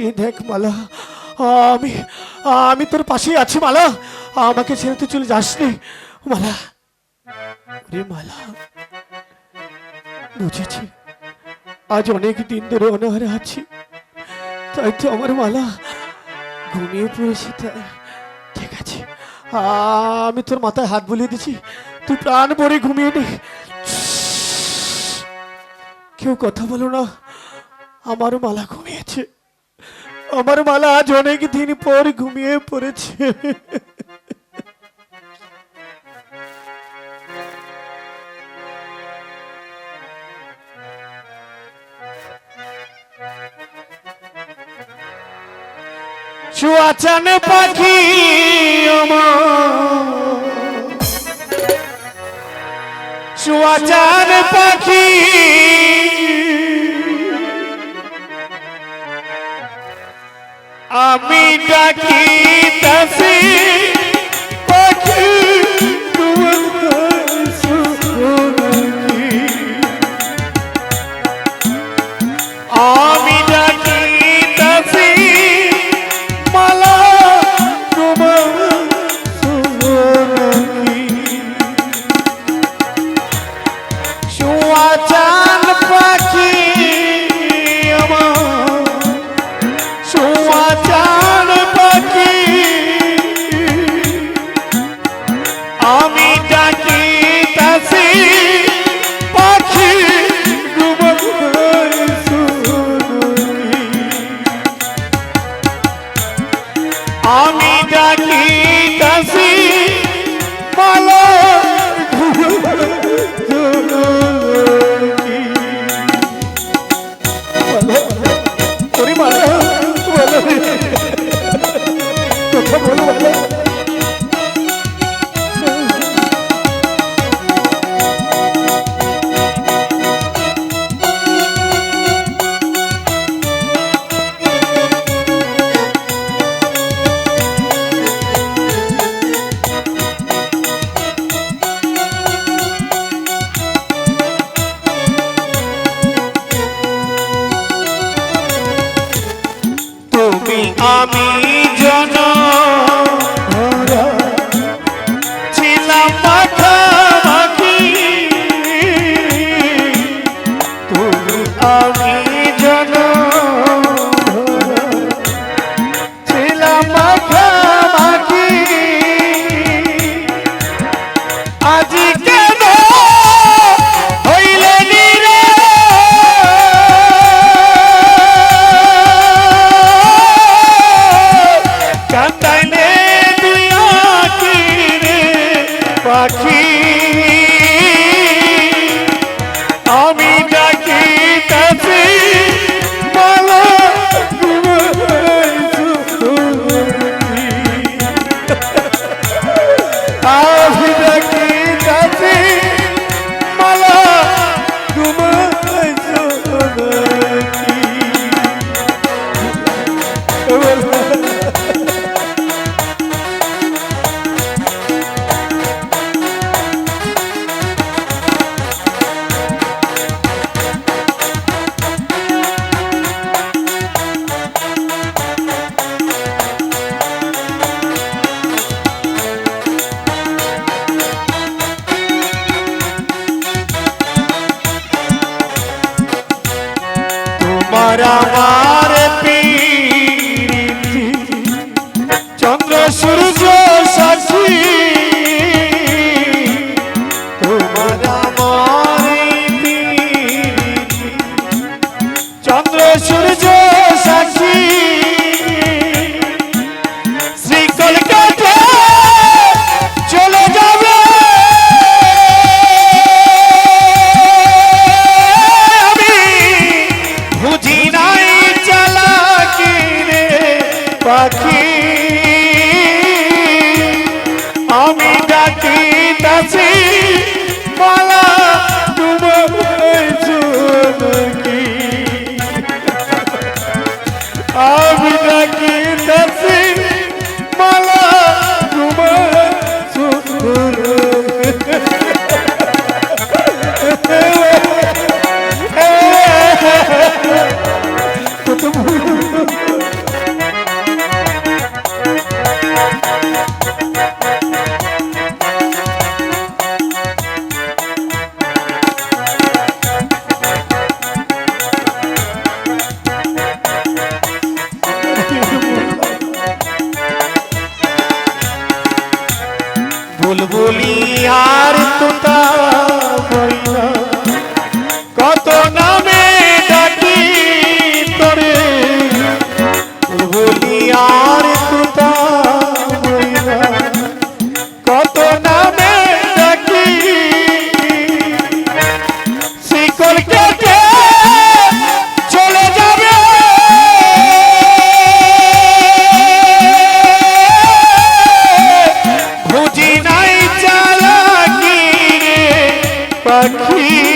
তাকিয়ে দেখ মালা। আমি আমি তোর পাশেই আছি মালা। আমাকে ছেড়ে তুই চলে যাসনি, মালা। রে মালা, বুঝেছি। আজ অনেক দিন ধরে অনাহারে আছি। তাই তো আমার মালা ঘুমিয়ে পড়েছে, তাই। ঠিক আছে। আমি তোর মাথায় হাত বুলিয়ে দিচ্ছি তুই প্রাণ ভরে ঘুমিয়ে নে। কেউ কথা বলো না। আমারও মালা ঘুমিয়েছে আমার মালা আজ অনেক দিন পর ঘুমিয়ে পড়েছে। চুয়াচান পাখি চুয়াচান পাখি আমি ডাকি তাসি আমার রাখি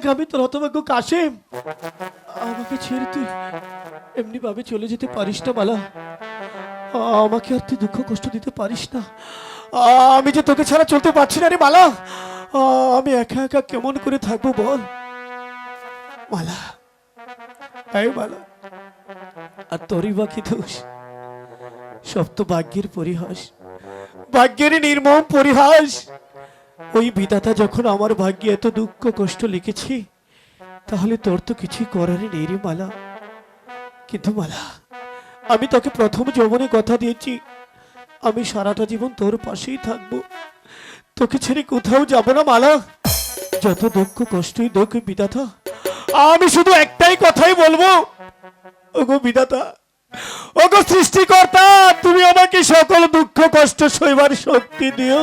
দেখ আমি তোর হতভাগ্য কাশেম আমাকে ছেড়ে তুই এমনি ভাবে চলে যেতে পারিস না মালা আমাকে আর তুই দুঃখ কষ্ট দিতে পারিস না। আমি যে তোকে ছাড়া চলতে পারছি না রে মালা আমি একা একা কেমন করে থাকব বল? মালা এই মালা আর তোরই বা কি দোষ? সব তো ভাগ্যের পরিহাস। ভাগ্যের নির্মম পরিহাস। ওই বিধাতা যখন আমার ভাগ্যে এত দুঃখ, কষ্ট লিখেছি, তাহলে তোর তো কিছুই করারই নেই রে মালা। কিন্তু মালা, আমি তোকে প্রথম যৌবনে কথা দিয়েছি। আমি সারাটা জীবন তোর পাশেই থাকব। তোকে ছেড়ে কোথাও যাব না মালা। যত দুঃখ, কষ্টই দুঃখ বিধাতা। আমি শুধু একটাই কথাই বলব। ওগো বিধাতা, ওগো সৃষ্টিকর্তা, তুমি আমাকে সকল দুঃখ, কষ্ট সইবার শক্তি দিও।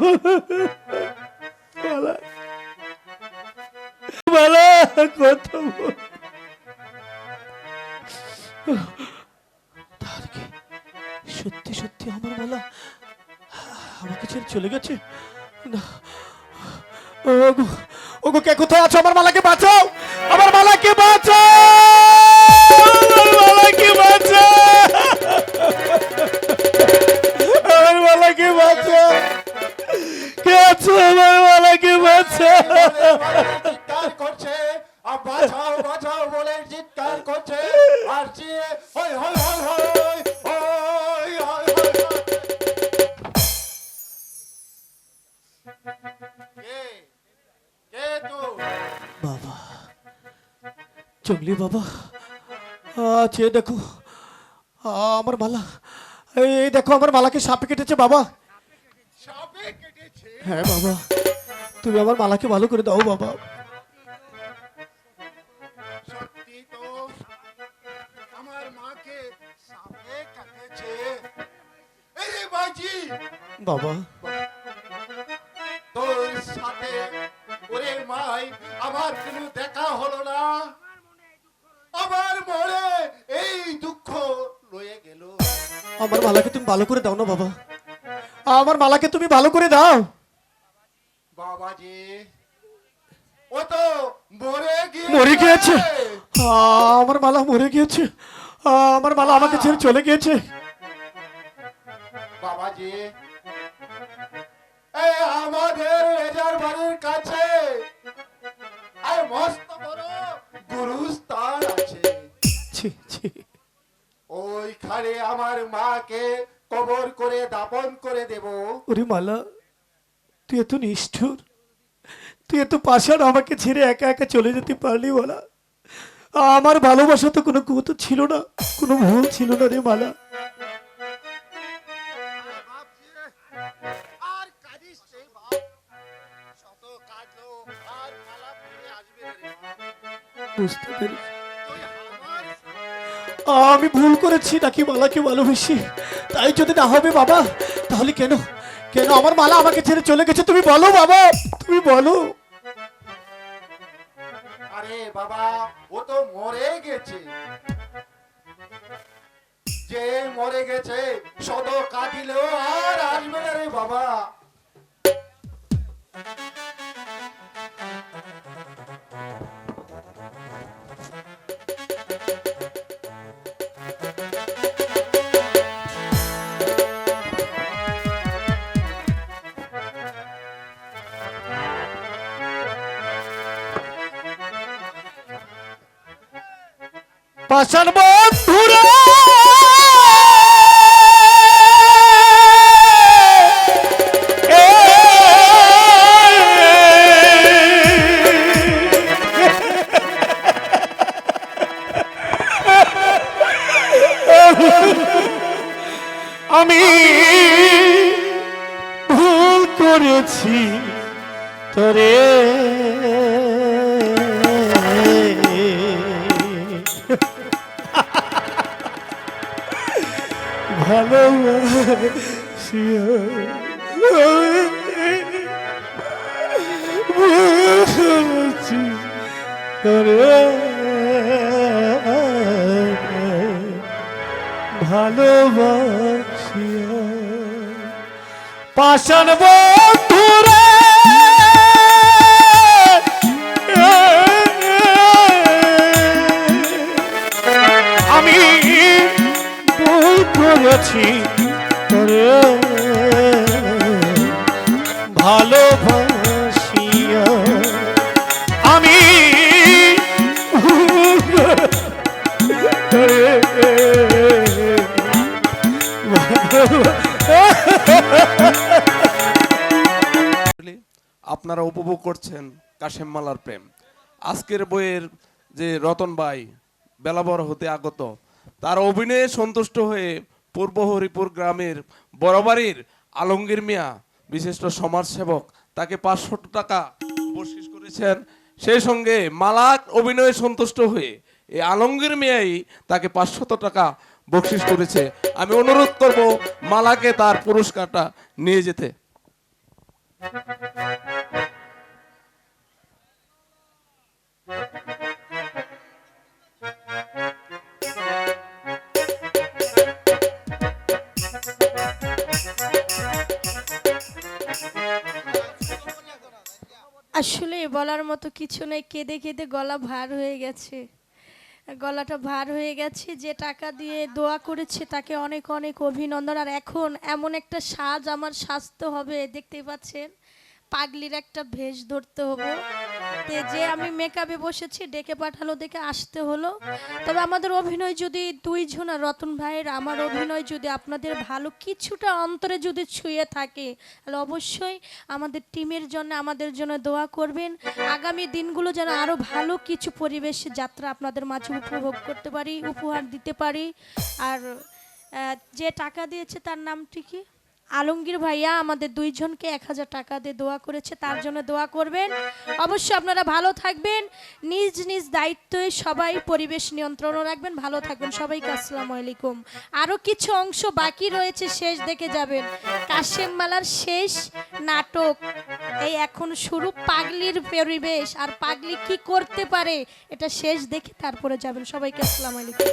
বল বলা বল। তাহলে কি সত্যি সত্যি আমার মালা আমাকে ছেড়ে চলে গেছে? ওগো কে কোথায় আছো? আমার মালাকে বাঁচাও! আমার মালাকে বাঁচাও! আমার মালাকে বাঁচাও! আমার মালাকে বাঁচাও! আছো আমার মালাকে বাঁচাও? চিৎকার করছে আর বাঁচাও বাঁচাও বলে চিৎকার করছে আর চেয়ে হই হই হই হই বাবা জঙ্গলি বাবা আছে দেখো আ, আমার মালা এই দেখো আমার মালাকে সাপে কেটেছে বাবা। হ্যাঁ বাবা। তুমি আমার মালাকে ভালো করে দাও বাবা। বাবা। তোর সাথে ওরে মাই আমার কোনো দেখা হলো না। আমার মনে এই দুঃখ রয়ে গেল। আমার মালাকে তুমি ভালো করে দাও না বাবা। আমার মালাকে তুমি ভালো করে দাও। বাবাজি। ও তো মরে গিয়ে মরে গিয়েছে। আমার মালা মরে গিয়েছে। আমার মালা আমাকে ছেড়ে চলে গিয়েছে। বাবাজি এই আমাদের রেজার বাড়ির কাছে আর মস্ত বড় গুরুস্থান আছে। ওইখানে আমার মাকে কবর করে দাপন করে দেব। ওরে মালা তুই এত নিষ্ঠুর। তুই এত পাষাণ আমাকে ছেড়ে একা একা চলে যেতে পারলি বলা। আমার ভালোবাসা তো কোনো কুত ছিল না কোনো ভুল ছিল না রে মালা। বুঝতে পেরেছি। আমি ভুল করেছি নাকি মালাকে ভালোবেসি? তাই যদি না হবে বাবা তাহলে কেন? কেন আমার মালা আমাকে ছেড়ে চলে গেছে? তুমি বলো বাবা, তুমি বলো। আরে বাবা, ও তো মরে গেছে। যে মরে গেছে শত কাটিলেও আর আসবে না রে বাবা। পাশান বন্ধুরা। তোরে ভালোবাসিয়া পাষাণ বন্ধুরে আমি ভুল করেছি। আপনারা উপভোগ করছেন কাশেম মালার প্রেম। আজকের বইয়ের যে রতন ভাই, বেলাবর হতে আগত, তার অভিনয়ে সন্তুষ্ট হয়ে পূর্ব হরিপুর গ্রামের বড়বাড়ির আলমগীর মিয়া, বিশিষ্ট সমাজসেবক, তাকে পাঁচশো টাকা বকশিস করেছেন। সেই সঙ্গে মালাক অভিনয়ে সন্তুষ্ট হয়ে এই আলমগীর মিয়াই তাকে পাঁচশত টাকা বকশিস করেছে। আমি অনুরোধ করব মালাকে তার পুরস্কারটা নিয়ে যেতে। আসলে বলার মতো কিছু নেই। কেঁদে কেঁদে গলা ভার হয়ে গেছে। গলাটা ভার হয়ে গেছে, যে টাকা দিয়ে দোয়া করেছে তাকে অনেক অনেক অভিনন্দন। আর এখন এমন একটা সাজ, আমার স্বাস্থ্য হবে, দেখতেই পাচ্ছেন, পাগলির একটা ভেষ ধরতে হব। যে আমি মেকআপে বসেছি ডেকে পাঠালো দেখে আসতে হলো। তবে আমাদের অভিনয় যদি দুইজন আর রতন ভাইয়ের আমার অভিনয় যদি আপনাদের ভালো কিছুটা অন্তরে যদি ছুঁয়ে থাকে তাহলে অবশ্যই আমাদের টিমের জন্য আমাদের জন্য দোয়া করবেন। আগামী দিনগুলো যেন আরও ভালো কিছু পরিবেশে যাত্রা আপনাদের মাঝে উপভোগ করতে পারি উপহার দিতে পারি। আর যে টাকা দিয়েছে তার নামটি কি? আলমগীর ভাইয়া আমাদের দুইজনকে এক হাজার টাকা দিয়ে দোয়া করেছে, তার জন্য দোয়া করবেন। অবশ্যই আপনারা ভালো থাকবেন, নিজ নিজ দায়িত্বে সবাই পরিবেশ নিয়ন্ত্রণ রাখবেন, ভালো থাকবেন। সবাইকে আসসালামু আলাইকুম। আরও কিছু অংশ বাকি রয়েছে, শেষ দেখে যাবেন। কাশেম মালার শেষ নাটক, এই এখন শুরু পাগলির পরিবেশ, আর পাগলি কি করতে পারে, এটা শেষ দেখে তারপরে যাবেন। সবাইকে আসসালামু আলাইকুম।